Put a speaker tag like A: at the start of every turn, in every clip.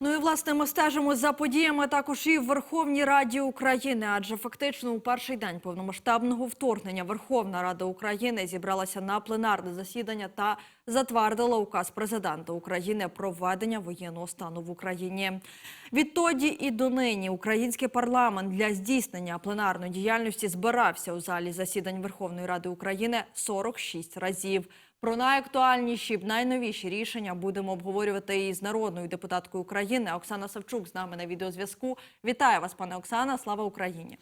A: Ну і власне ми стежимо за подіями також і в Верховній Раді України, адже фактично у перший день повномасштабного вторгнення Верховна Рада України зібралася на пленарне засідання та затвердила указ президента України про введення воєнного стану в Україні. Відтоді і донині український парламент для здійснення пленарної діяльності збирався у залі засідань Верховної Ради України 46 разів. Про найактуальніші, найновіші рішення будемо обговорювати із народною депутаткою України Оксана Савчук з нами на відеозв'язку. Вітаю вас, пане Оксана. Слава Україні!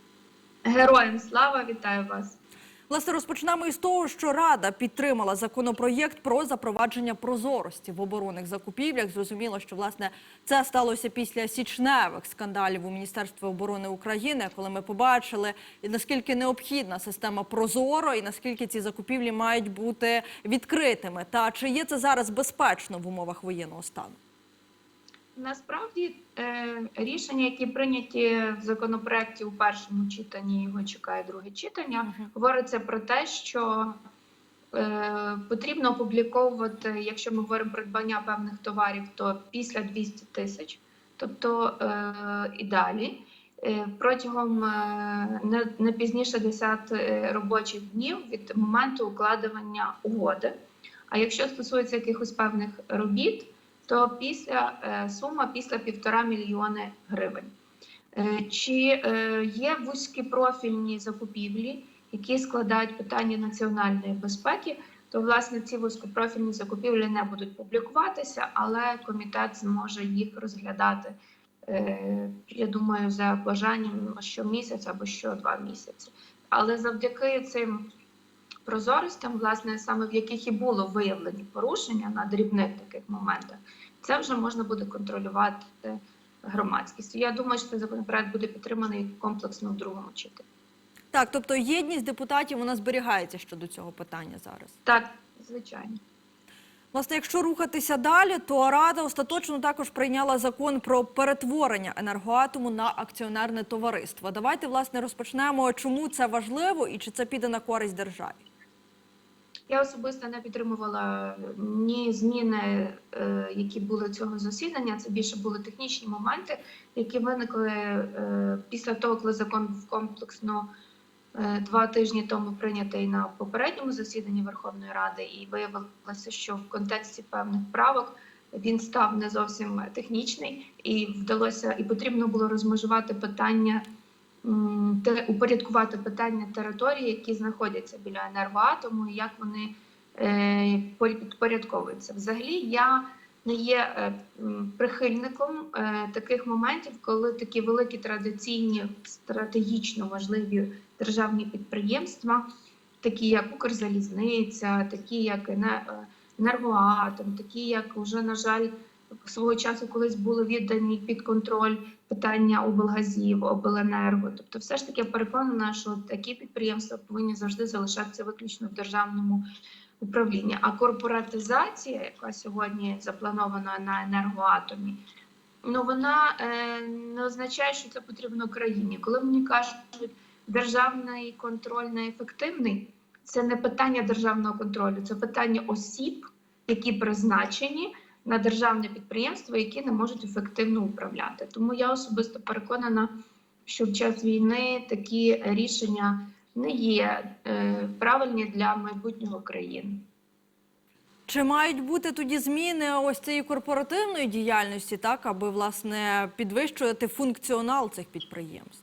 B: Героям слава, вітаю вас.
A: Власне, розпочнемо із того, що Рада підтримала законопроєкт про запровадження прозорості в оборонних закупівлях. Зрозуміло, що власне це сталося після січневих скандалів у Міністерстві оборони України, коли ми побачили наскільки необхідна система Прозоро і наскільки ці закупівлі мають бути відкритими. Та чи є це зараз безпечно в умовах воєнного стану?
B: Насправді е, рішення, які прийняті в законопроекті у першому читанні, його чекає друге читання, говориться про те, що е, потрібно опубліковувати, якщо ми говоримо про придбання певних товарів, то після 200 тисяч, тобто е, і далі. Протягом не, пізніше 10 е, робочих днів від моменту укладення угоди. А якщо стосується якихось певних робіт, то після е, сума після півтора мільйони гривень. Е, Чи е, є вузькі профільні закупівлі, які складають питання національної безпеки, то власне ці вузькопрофільні закупівлі не будуть публікуватися, але комітет зможе їх розглядати. Я думаю, за бажанням щомісяця або що два місяці. Але завдяки цим прозоростям, власне, саме в яких і було виявлені порушення на дрібних таких моментах, це вже можна буде контролювати громадськість. Я думаю, що цей законопроект буде підтриманий комплексно в другому читанні.
A: Так, тобто єдність депутатів вона зберігається щодо цього питання зараз.
B: Так, звичайно.
A: Власне, якщо рухатися далі, то Рада остаточно також прийняла закон про перетворення енергоатому на акціонерне товариство. Давайте власне розпочнемо, чому це важливо і чи це піде на користь державі.
B: Я особисто не підтримувала ні зміни, е, які були цього засідання. Це більше були технічні моменти, які виникли е, після того, коли закон був комплексно е, два тижні тому прийнятий на попередньому засіданні Верховної Ради, і виявилося, що в контексті певних правок він став не зовсім технічний, і вдалося і потрібно було розмежувати питання. Упорядкувати питання території, які знаходяться біля енергоатому, і як вони е, підпорядковуються. Взагалі, я не є е, прихильником е, таких моментів, коли такі великі традиційні стратегічно важливі державні підприємства, такі як Укрзалізниця, такі як Ене- Енергоатом, такі як вже, на жаль, свого часу колись були віддані під контроль питання облгазів, обленерго. Тобто, все ж таки я переконана, що такі підприємства повинні завжди залишатися виключно в державному управлінні. А корпоратизація, яка сьогодні запланована на енергоатомі, ну вона е, не означає, що це потрібно країні. Коли мені кажуть, що державний контроль неефективний, це не питання державного контролю, це питання осіб, які призначені на державне підприємство, які не можуть ефективно управляти. Тому я особисто переконана, що в час війни такі рішення не є е, правильні для майбутнього країни.
A: Чи мають бути тоді зміни ось цієї корпоративної діяльності, так аби власне підвищувати функціонал цих підприємств?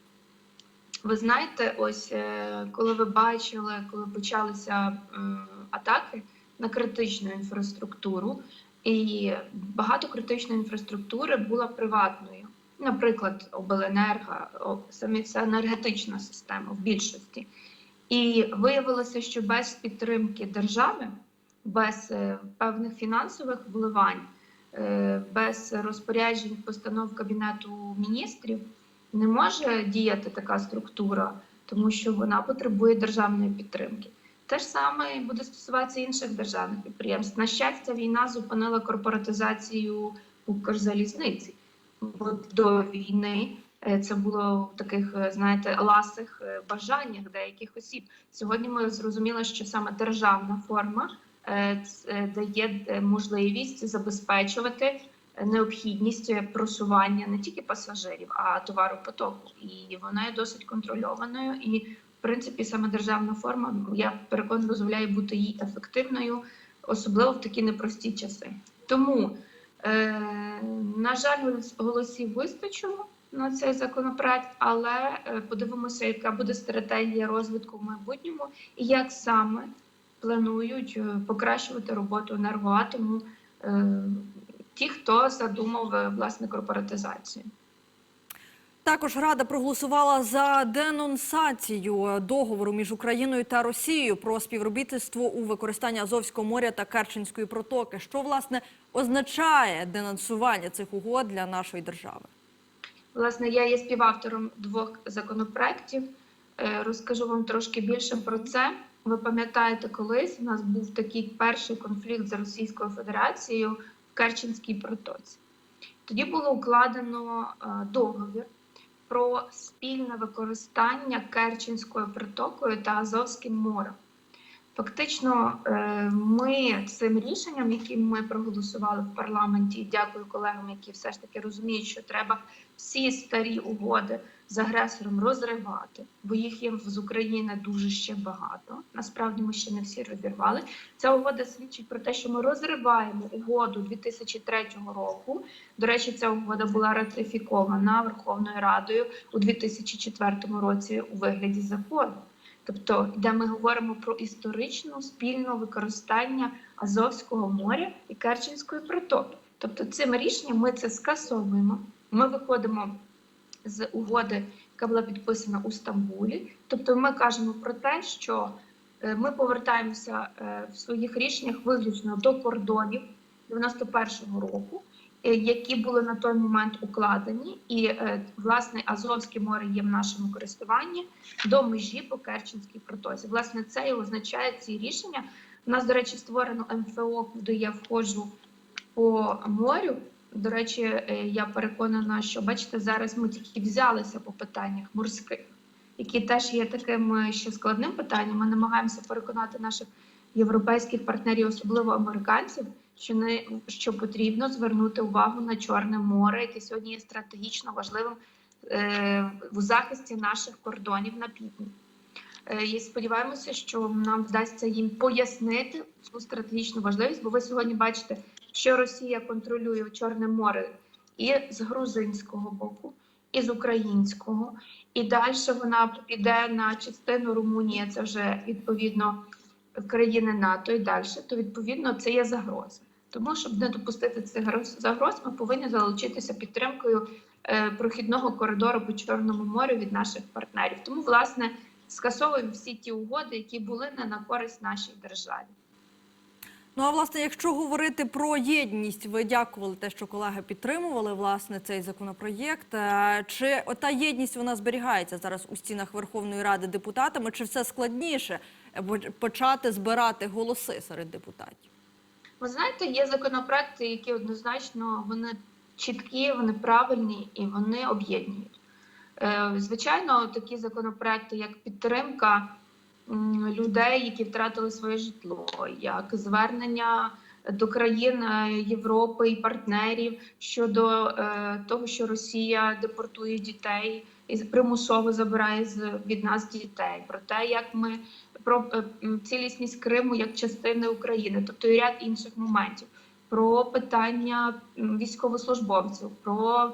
B: Ви знаєте, ось е, коли ви бачили, коли почалися атаки на критичну інфраструктуру, і багато критичної інфраструктури була приватною. Наприклад, обленерго, о, самі вся енергетична система в більшості. І виявилося, що без підтримки держави, без е, певних фінансових вливань, е, без розпоряджень постанов Кабінету міністрів не може діяти така структура, тому що вона потребує державної підтримки. Те ж саме буде стосуватися інших державних підприємств. На щастя, війна зупинила корпоратизацію Укрзалізниці. Бо до війни е, це було в таких, е, знаєте, ласих е, бажаннях деяких осіб. Сьогодні ми зрозуміли, що саме державна форма дає можливість забезпечувати необхідність просування не тільки пасажирів, а товаропотоку. І вона є досить контрольованою. І, принципі, саме державна форма, я переконана, дозволяє бути їй ефективною, особливо в такі непрості часи. Тому, е, на жаль, голосів вистачило на цей законопроект, але е, подивимося, яка буде стратегія розвитку в майбутньому і як саме планують е, покращувати роботу енергоатому е, ті, хто задумав е, власне корпоратизацію.
A: Також Рада проголосувала за денонсацію договору між Україною та Росією про співробітництво у використанні Азовського моря та Керченської протоки. Що власне означає денонсування цих угод для нашої держави?
B: Власне, я є співавтором двох законопроєктів. Е, Розкажу вам трошки більше про це. Ви пам'ятаєте, колись у нас був такий перший конфлікт з Російською Федерацією в Керченській протоці. Тоді було укладено е, договір про спільне використання Керченською протокою та Азовським морем. Фактично, е, ми цим рішенням, яким ми проголосували в парламенті, дякую колегам, які все ж таки розуміють, що треба всі старі угоди з агресором розривати, бо їх є з України дуже ще багато. Насправді ми ще не всі розірвали. Ця угода свідчить про те, що ми розриваємо угоду 2003 року. До речі, ця угода була ратифікована Верховною Радою у 2004 році у вигляді закону. Тобто, де ми говоримо про історичне спільне використання Азовського моря і Керченської протоки. Тобто, цим рішенням ми це скасовуємо. Ми виходимо з угоди, яка була підписана у Стамбулі. Тобто, ми кажемо про те, що е, ми повертаємося е, в своїх рішеннях виключно до кордонів 91-го року, які були на той момент укладені, і е, власне Азовське море є в нашому користуванні до межі по Керченській протозі. Власне, це і означає ці рішення. У нас, до речі, створено МФО, куди я входжу по морю. До речі, е, я переконана, що бачите, зараз ми тільки взялися по питаннях морських, які теж є таким е, ще складним питанням. Ми намагаємося переконати наших європейських партнерів, особливо американців, що не що потрібно звернути увагу на Чорне море, яке сьогодні є стратегічно важливим е, в захисті наших кордонів на півдні. Е, І сподіваємося, що нам вдасться їм пояснити цю стратегічну важливість, бо ви сьогодні бачите, що Росія контролює Чорне море і з грузинського боку, і з українського, і далі вона піде на частину Румунії. Це вже відповідно країни НАТО і далі. То відповідно це є загроза. Тому щоб не допустити цих загроз, ми повинні залучитися підтримкою е, прохідного коридору по Чорному морю від наших партнерів. Тому, власне, скасовуємо всі ті угоди, які були не на користь нашій державі.
A: Ну а власне, якщо говорити про єдність, ви дякували те, що колеги підтримували власне цей законопроєкт. Е, Чи ота єдність вона зберігається зараз у стінах Верховної Ради депутатами? Чи все складніше е, почати збирати голоси серед депутатів?
B: Ви знаєте, є законопроекти, які однозначно вони чіткі, вони правильні і вони об'єднують. Е, Звичайно, такі законопроекти, як підтримка людей, які втратили своє житло, як звернення до країн е, Європи і партнерів щодо е, того, що Росія депортує дітей і примусово забирає з від нас дітей, про те, як ми про е, цілісність Криму як частини України, тобто і ряд інших моментів, про питання військовослужбовців, про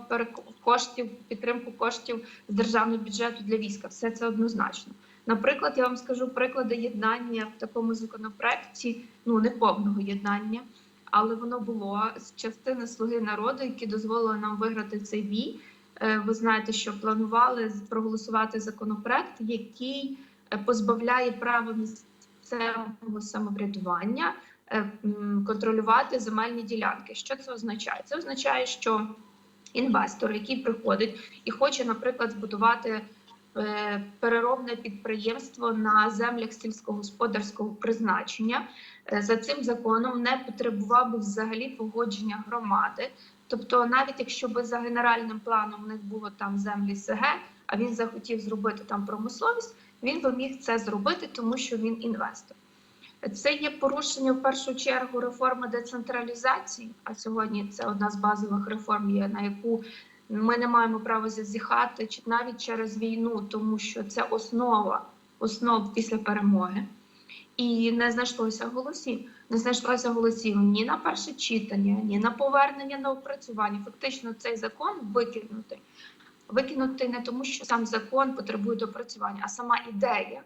B: коштів, підтримку коштів з державного бюджету для війська. Все це однозначно. Наприклад, я вам скажу приклади єднання в такому законопроекті, ну не повного єднання, але воно було з частини слуги народу, які дозволили нам виграти цей бій. Е, Ви знаєте, що планували проголосувати законопроект, який е, позбавляє права місцевого самоврядування е, контролювати земельні ділянки. Що це означає? Це означає, що інвестор, який приходить і хоче, наприклад, збудувати переробне підприємство на землях сільськогосподарського призначення, за цим законом не потребував би взагалі погодження громади. Тобто, навіть якщо би за генеральним планом в них було там землі СГ, а він захотів зробити там промисловість, він би міг це зробити, тому що він інвестор. Це є порушення в першу чергу реформи децентралізації. А сьогодні це одна з базових реформ, є, на яку ми не маємо права зазіхати, чи навіть через війну, тому що це основа основ після перемоги. І не знайшлося голосів. Не знайшлося голосів ні на перше читання, ні на повернення на опрацювання. Фактично, цей закон викинути. Викинути не тому, що сам закон потребує допрацювання, а сама ідея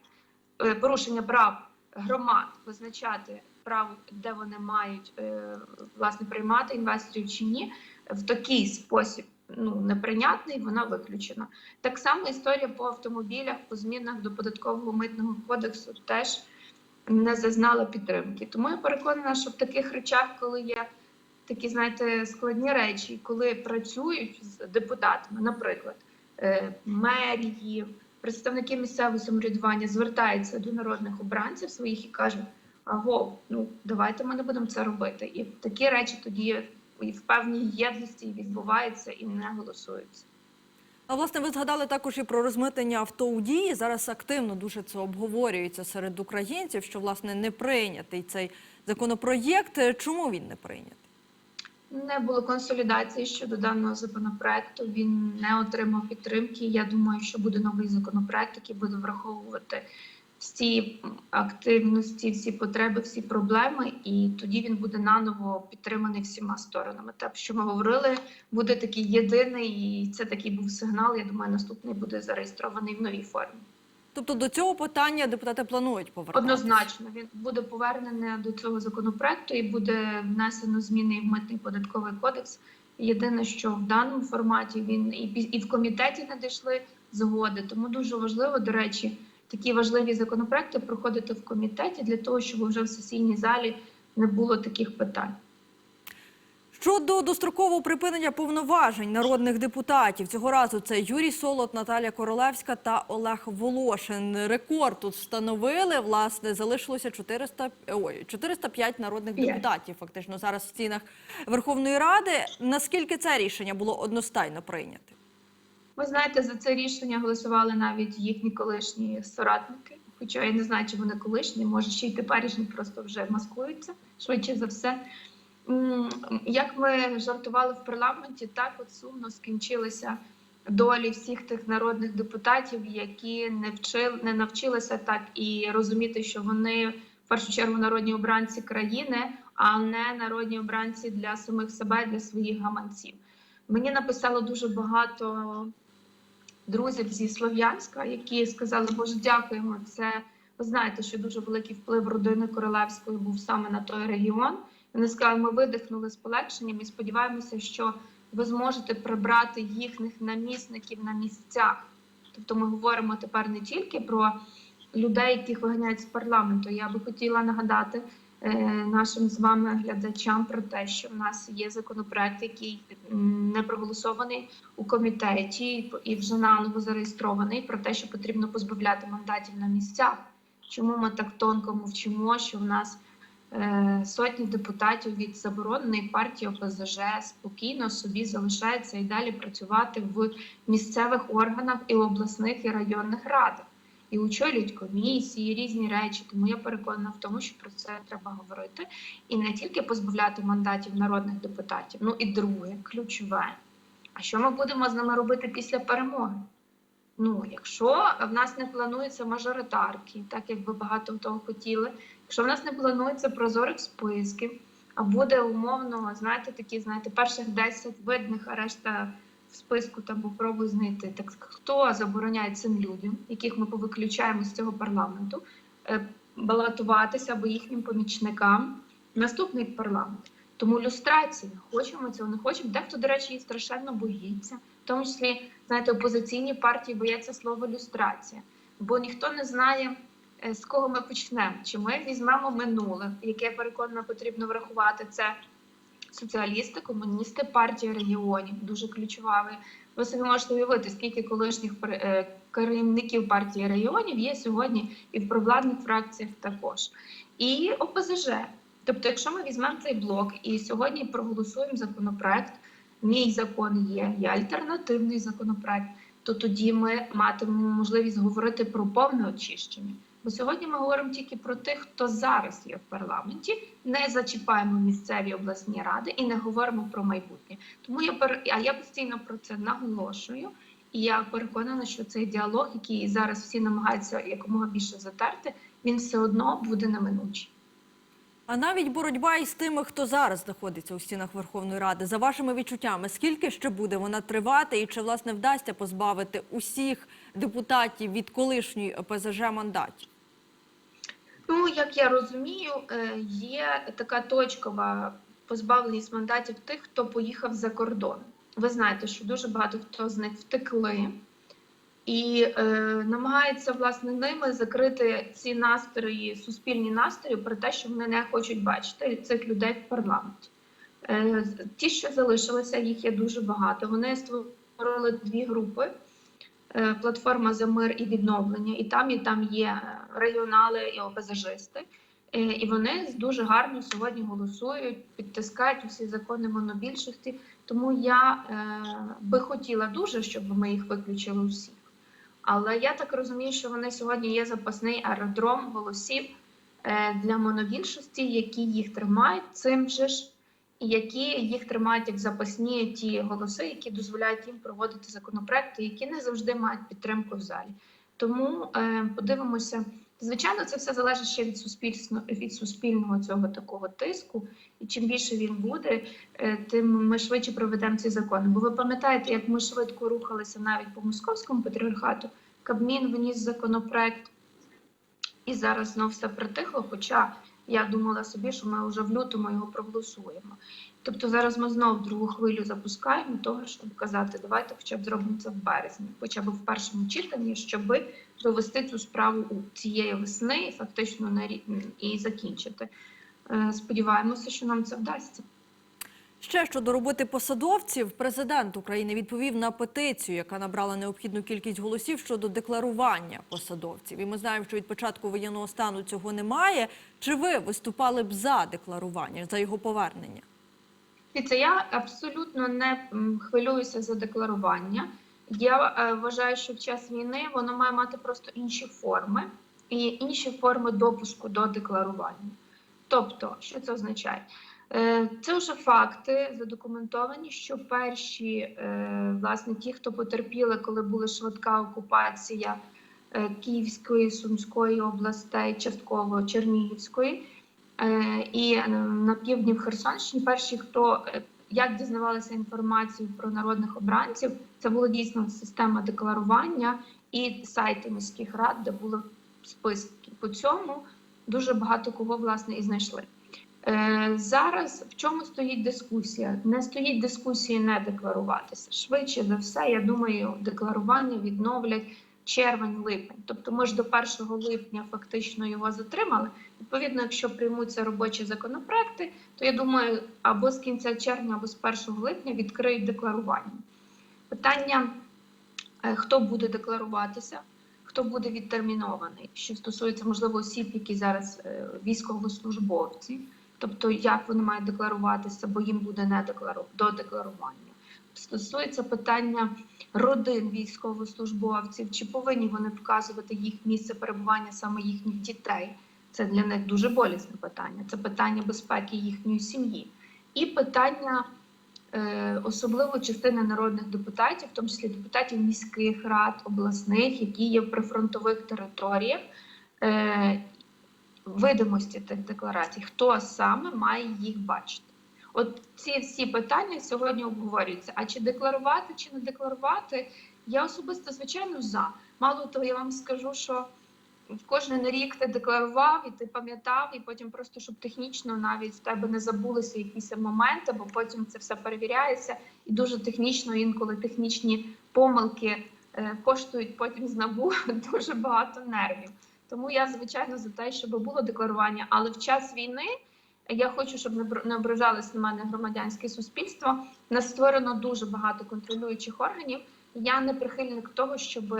B: е, порушення прав громад визначати право, де вони мають е, власне приймати інвесторів чи ні, в такий спосіб ну неприйнятний, вона виключена. Так само історія по автомобілях, по змінах до податкового митного кодексу теж не зазнала підтримки. Тому я переконана, що в таких речах, коли є такі, знаєте, складні речі, коли працюють з депутатами, наприклад, е, мерії, представники місцевого самоврядування звертаються до народних обранців своїх і кажуть: аго, ну давайте ми не будемо це робити. І такі речі тоді в певній єдності відбуваються і не голосуються.
A: А власне, ви згадали також і про розмитнення авто у дії. Зараз активно дуже це обговорюється серед українців, що власне не прийнятий цей законопроєкт. Чому він не прийнятий?
B: Не було консолідації щодо даного законопроекту. Він не отримав підтримки. Я думаю, що буде новий законопроект, який буде враховувати всі активності, всі потреби, всі проблеми, і тоді він буде наново підтриманий всіма сторонами. Так що ми говорили, буде такий єдиний, і це такий був сигнал. Я думаю, наступний буде зареєстрований в новій формі.
A: Тобто до цього питання депутати планують повертатися?
B: Однозначно, він буде повернений до цього законопроекту і буде внесено зміни в митний податковий кодекс. Єдине, що в даному форматі він і і в комітеті не дійшли згоди. Тому дуже важливо, до речі, такі важливі законопроекти проходити в комітеті для того, щоб вже в сесійній залі не було таких питань.
A: Щодо дострокового припинення повноважень народних депутатів, цього разу це Юрій Солод, Наталія Королевська та Олег Волошин. Рекорд тут встановили. Власне, залишилося 400, ой, 405 народних депутатів. Фактично зараз в стінах Верховної Ради. Наскільки це рішення було одностайно прийняте?
B: Ви знаєте, за це рішення голосували навіть їхні колишні соратники. Хоча я не знаю, чи вони колишні, може ще й теперішні просто вже маскуються швидше за все. Як ми жартували в парламенті, так от сумно скінчилися долі всіх тих народних депутатів, які не вчили, не навчилися так і розуміти, що вони в першу чергу народні обранці країни, а не народні обранці для самих себе, для своїх гаманців. Мені написало дуже багато друзів зі Слов'янська, які сказали, Боже, дякуємо. Це ви знаєте, що дуже великий вплив родини Королевської був саме на той регіон. Вони сказали, ми видихнули з полегшенням і сподіваємося, що ви зможете прибрати їхніх намісників на місцях. Тобто ми говоримо тепер не тільки про людей, яких виганяють з парламенту. Я би хотіла нагадати нашим з вами глядачам про те, що в нас є законопроект, який не проголосований у комітеті і вже наново зареєстрований про те, що потрібно позбавляти мандатів на місцях. Чому ми так тонко мовчимо, що в нас е, сотні депутатів від забороненої партії ОПЗЖ спокійно собі залишаються і далі працювати в місцевих органах і обласних і районних радах, і очолюють комісії, різні речі. Тому я переконана в тому, що про це треба говорити, і не тільки позбавляти мандатів народних депутатів, ну і друге, ключове. А що ми будемо з ними робити після перемоги? Ну, якщо в нас не плануються мажоритарки, так як ви багато того хотіли, якщо в нас не планується прозорих списків, а буде умовно, знаєте, такі, знаєте, перших 10 видних, а в списку там попробуй знайти. Так хто забороняє цим людям, яких ми повиключаємо з цього парламенту, е, балотуватися або їхнім помічникам наступний парламент? Тому люстрація, хочемо цього, не хочемо. Дехто, до речі, її страшенно боїться, в тому числі, знаєте, опозиційні партії бояться слова люстрація, бо ніхто не знає, е, з кого ми почнемо. Чи ми візьмемо минуле, яке переконано потрібно врахувати це соціалісти, комуністи, партія регіонів, дуже ключова. Ви- Ви собі можете уявити, скільки колишніх е, керівників партії регіонів є сьогодні і в провладних фракціях також. І ОПЗЖ. Тобто, якщо ми візьмемо цей блок і сьогодні проголосуємо законопроект, мій закон є, є альтернативний законопроект, то тоді ми матимемо можливість говорити про повне очищення. Бо сьогодні ми говоримо тільки про тих, хто зараз є в парламенті, не зачіпаємо місцеві обласні ради і не говоримо про майбутнє. Тому я пер... а я постійно про це наголошую. І я переконана, що цей діалог, який зараз всі намагаються якомога більше затерти, він все одно буде неминучий.
A: А навіть боротьба із тими, хто зараз знаходиться у стінах Верховної Ради, за вашими відчуттями, скільки ще буде вона тривати, і чи власне вдасться позбавити усіх депутатів від колишньої ОПЗЖ мандатів?
B: Ну, як я розумію, е, є така точкова позбавленість мандатів тих, хто поїхав за кордон. Ви знаєте, що дуже багато хто з них втекли і е, намагається власне ними закрити ці настрої, суспільні настрої про те, що вони не хочуть бачити цих людей в парламенті. Е, ті, що залишилися, їх є дуже багато. Вони створили дві групи. Е, Платформа за мир і відновлення, і там, і там є регіонали і ОПЗЖисти. Е, І вони дуже гарно сьогодні голосують, підтискають усі закони монобільшості. Тому я е, би хотіла дуже, щоб ми їх виключили усіх. Але я так розумію, що вони сьогодні є запасний аеродром голосів е, для монобільшості, які їх тримають цим же ж, і які їх тримають як запасні ті голоси, які дозволяють їм проводити законопроекти, які не завжди мають підтримку в залі. Тому е, подивимося. Звичайно, це все залежить ще від суспільства від суспільного цього такого тиску. І чим більше він буде, е, тим ми швидше проведемо ці закони. Бо ви пам'ятаєте, як ми швидко рухалися навіть по московському патріархату, Кабмін вніс законопроект, і зараз знов все притихло. Хоча я думала собі, що ми вже в лютому його проголосуємо. Тобто зараз ми знову другу хвилю запускаємо того, щоб казати, давайте хоча б зробимо це в березні, хоча б в першому читанні, щоб довести цю справу у цієї весни фактично на рік і закінчити. Е, Сподіваємося, що нам це вдасться.
A: Ще щодо роботи посадовців, президент України відповів на петицію, яка набрала необхідну кількість голосів щодо декларування посадовців. І ми знаємо, що від початку воєнного стану цього немає. Чи ви виступали б за декларування, за його повернення?
B: Дивіться, я абсолютно не хвилююся за декларування. Я е, вважаю, що в час війни воно має мати просто інші форми і інші форми допуску до декларування. Тобто, що це означає? Е, Це вже факти задокументовані, що перші е, власне ті, хто потерпіли, коли була швидка окупація Київської, Сумської областей, частково Чернігівської. І на півдні в Херсонщині перші, хто як дізнавалися інформацію про народних обранців, це була дійсно система декларування і сайти міських рад, де були списки. По цьому дуже багато кого власне і знайшли. Е, Зараз в чому стоїть дискусія? Не стоїть дискусії не декларуватися. Швидше за все, я думаю, декларування відновлять червень-липень. Тобто ми ж до 1 липня фактично його затримали. Відповідно, якщо приймуться робочі законопроекти, то я думаю, або з кінця червня, або з 1 липня відкриють декларування. Питання, е, хто буде декларуватися, хто буде відтермінований, що стосується, можливо, осіб, які зараз е, військовослужбовці, тобто як вони мають декларуватися, бо їм буде не до декларування. Стосується питання родин військовослужбовців, чи повинні вони вказувати їх місце перебування саме їхніх дітей. Це для них дуже болісне питання. Це питання безпеки їхньої сім'ї. І питання е, особливо частини народних депутатів, в тому числі депутатів міських рад, обласних, які є в прифронтових територіях, е, видимості тих декларацій, хто саме має їх бачити. От ці всі питання сьогодні обговорюються. А чи декларувати, чи не декларувати? Я особисто, звичайно, за. Мало того, я вам скажу, що кожен рік ти декларував і ти пам'ятав, і потім просто щоб технічно навіть в тебе не забулися якісь моменти, бо потім це все перевіряється, і дуже технічно інколи технічні помилки е, коштують потім з набу дуже багато нервів. Тому я звичайно за те, щоб було декларування, але в час війни. Я хочу, щоб не бр- ображалось на мене громадянське суспільство. Нас створено дуже багато контролюючих органів. Я не прихильник того, щоб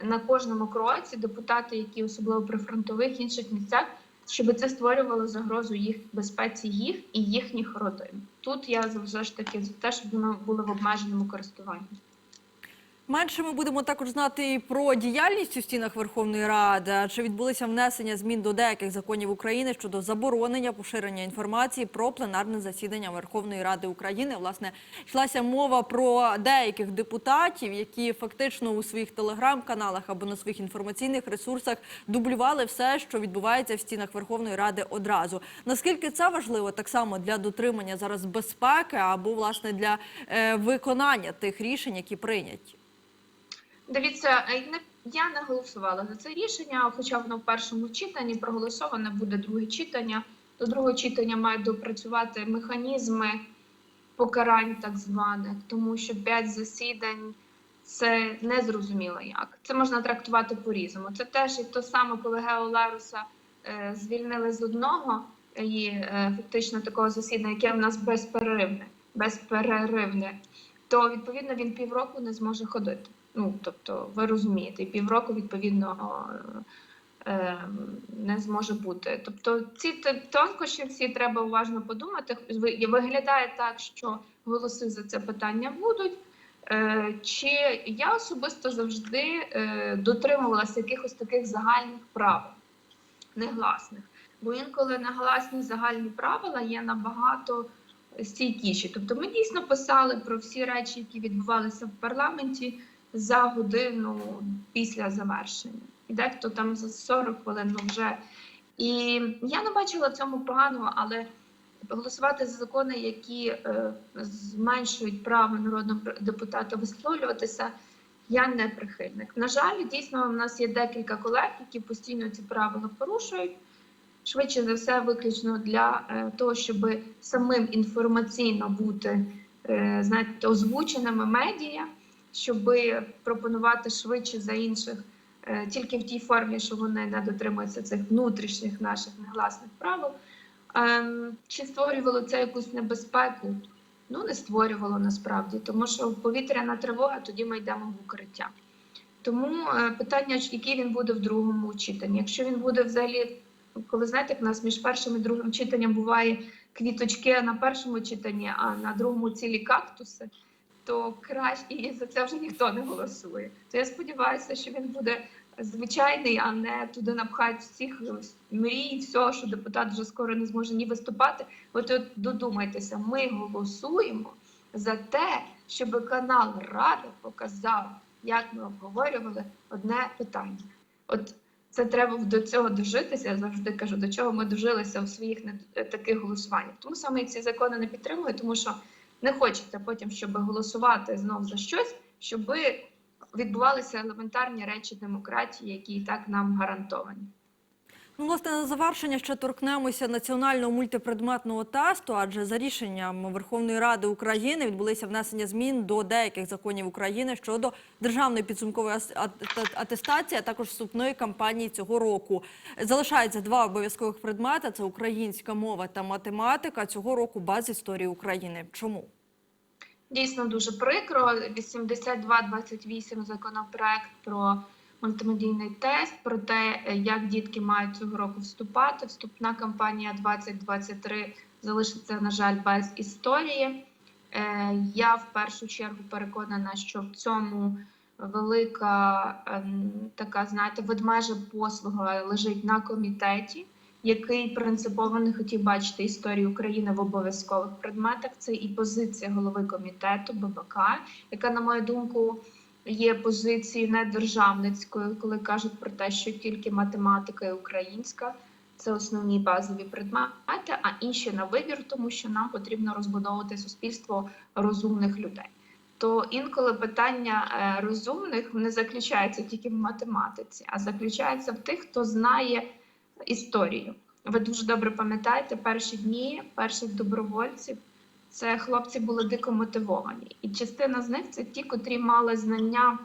B: на кожному кроці депутати, які особливо при фронтових інших місцях, щоб це створювало загрозу їх безпеці їх і їхніх родин. Тут я завжди ж таки за те, щоб воно було в обмеженому користуванні.
A: Менше ми будемо також знати і про діяльність у стінах Верховної Ради. Чи відбулися внесення змін до деяких законів України щодо заборонення поширення інформації про пленарне засідання Верховної Ради України? Власне, йшлася мова про деяких депутатів, які фактично у своїх телеграм-каналах або на своїх інформаційних ресурсах дублювали все, що відбувається в стінах Верховної Ради одразу. Наскільки це важливо так само для дотримання зараз безпеки або власне для е, виконання тих рішень, які прийняті?
B: Дивіться, я не голосувала за це рішення, хоча воно в першому читанні проголосоване буде друге читання. До другого читання мають допрацювати механізми покарань, так званих, тому що п'ять засідань це не зрозуміло як. Це можна трактувати по-різному. Це теж і то саме, коли Гео Ларуса е, звільнили з одного і е, фактично такого засідання, яке в нас безперервне, безперервне, то відповідно він півроку не зможе ходити. Ну, тобто, ви розумієте, півроку відповідно е, е, не зможе бути. Тобто, ці тонкощі всі треба уважно подумати. Виглядає так, що голоси за це питання будуть. Е, Чи я особисто завжди е, дотримувалася якихось таких загальних правил, негласних. Бо інколи негласні загальні правила є набагато стійкіші. Тобто ми дійсно писали про всі речі, які відбувалися в парламенті за годину після завершення. І дехто там за 40 хвилин ну, вже. І я не бачила в цьому поганого, але голосувати за закони, які е, зменшують право народного депутата висловлюватися, я не прихильник. На жаль, дійсно, в нас є декілька колег, які постійно ці правила порушують. Швидше за все, виключно для е, того, щоб самим інформаційно бути е, знаєте, озвученими медіа, щоб пропонувати швидше за інших е, тільки в тій формі, що вони не дотримуються цих внутрішніх наших негласних правил. Ем, Чи створювало це якусь небезпеку? Ну, не створювало насправді, тому що повітряна тривога, тоді ми йдемо в укриття. Тому е, питання, який він буде в другому читанні. Якщо він буде взагалі, коли знаєте, в нас між першим і другим читанням буває квіточки на першому читанні, а на другому цілі кактуси, то краще і за це вже ніхто не голосує. То я сподіваюся, що він буде звичайний, а не туди напхають всіх мрій, все, що депутат вже скоро не зможе ні виступати. От, от додумайтеся, ми голосуємо за те, щоб канал Рада показав, як ми обговорювали одне питання. От це треба до цього дожитися. Я завжди кажу, до чого ми дожилися у своїх таких голосуваннях. Тому саме ці закони не підтримую, тому що не хочеться потім, щоб голосувати знов за щось, щоб відбувалися елементарні речі демократії, які і так нам гарантовані.
A: Ну, власне, на завершення ще торкнемося національного мультипредметного тесту, адже за рішенням Верховної Ради України відбулися внесення змін до деяких законів України щодо державної підсумкової атестації, а також вступної кампанії цього року. Залишається два обов'язкових предмети: це українська мова та математика. Цього року без історії України. Чому?
B: Дійсно дуже прикро. 8228 законопроект про мультимедійний тест, про те, як дітки мають цього року вступати. Вступна кампанія 2023 залишиться, на жаль, без історії. Е, Я в першу чергу переконана, що в цьому велика ем, така, знаєте, ведмежа послуга лежить на комітеті який принципово не хотів бачити історію України в обов'язкових предметах. Це і позиція голови комітету ББК, яка, на мою думку, є позицією недержавницькою, коли кажуть про те, що тільки математика і українська це основні базові предмети, а інші на вибір, тому що нам потрібно розбудовувати суспільство розумних людей. То інколи питання е, розумних не заключається тільки в математиці, а заключається в тих, хто знає історію. Ви дуже добре пам'ятаєте перші дні перших добровольців. Це хлопці були дико мотивовані, і частина з них це ті, котрі мали знання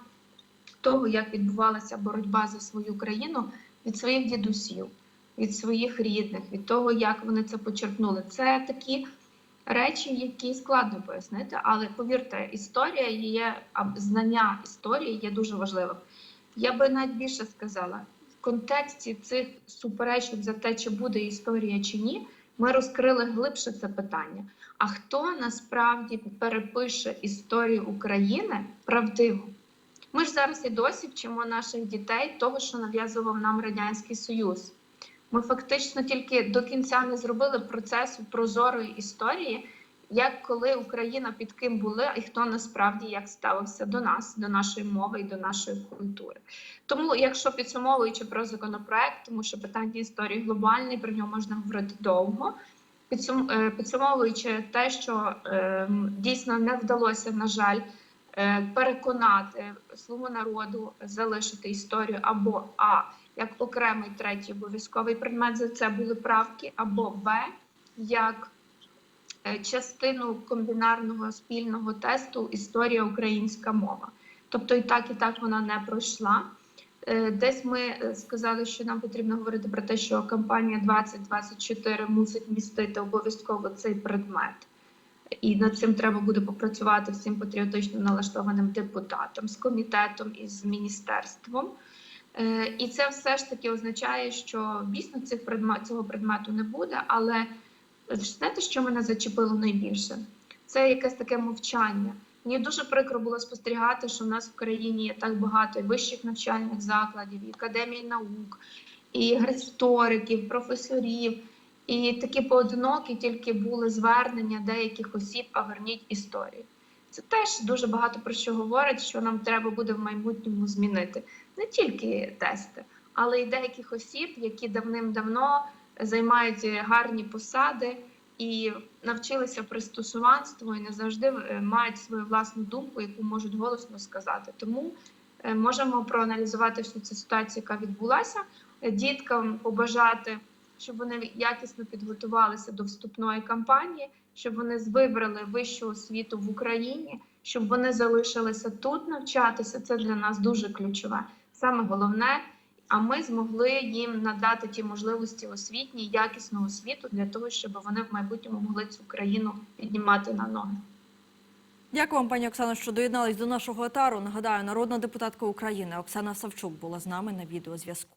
B: того, як відбувалася боротьба за свою країну від своїх дідусів, від своїх рідних, від того, як вони це почерпнули. Це такі речі, які складно пояснити, але повірте, історія є знання історії є дуже важливим. Я би навіть більше сказала, в контексті цих суперечок за те, чи буде історія чи ні, ми розкрили глибше це питання. А хто насправді перепише історію України правдиво? Ми ж зараз і досі вчимо наших дітей того, що нав'язував нам радянський союз. Ми фактично тільки до кінця не зробили процесу прозорої історії, як коли Україна під ким була і хто насправді як ставився до нас, до нашої мови і до нашої культури. Тому, якщо підсумовуючи про законопроект, тому що питання історії глобальне, про нього можна говорити довго. Е, підсумовуючи те, що е, дійсно не вдалося, на жаль, е, переконати слугу народу залишити історію або А як окремий третій обов'язковий предмет, за це були правки, або Б як частину комбінарного спільного тесту Історія українська мова. Тобто і так, і так вона не пройшла. Е, Десь ми е, сказали, що нам потрібно говорити про те, що кампанія 2024 мусить містити обов'язково цей предмет. І над цим треба буде попрацювати всім патріотично налаштованим депутатам з комітетом і з міністерством. Е, І це все ж таки означає, що дійсно цих предмет, цього предмету не буде. Але е, знаєте, що мене зачепило найбільше? Це якесь таке мовчання. Мені дуже прикро було спостерігати, що в нас в країні є так багато і вищих навчальних закладів, і академій наук, і істориків, професорів. І такі поодинокі тільки були звернення деяких осіб, а верніть історію. Це теж дуже багато про що говорить, що нам треба буде в майбутньому змінити не тільки тести, але й деяких осіб, які давним-давно займають гарні посади і навчилися пристосуванству і не завжди е, мають свою власну думку, яку можуть голосно сказати. Тому е, можемо проаналізувати всю цю ситуацію, яка відбулася, е, діткам побажати, щоб вони якісно підготувалися до вступної кампанії, щоб вони вибрали вищу освіту в Україні, щоб вони залишилися тут навчатися. Це для нас дуже ключове. Саме головне, а ми змогли їм надати ті можливості освітні, якісну освіту для того, щоб вони в майбутньому могли цю країну піднімати на ноги.
A: Дякую вам, пані Оксано, що доєднались до нашого етару. Нагадаю, народна депутатка України Оксана Савчук була з нами на відеозв'язку.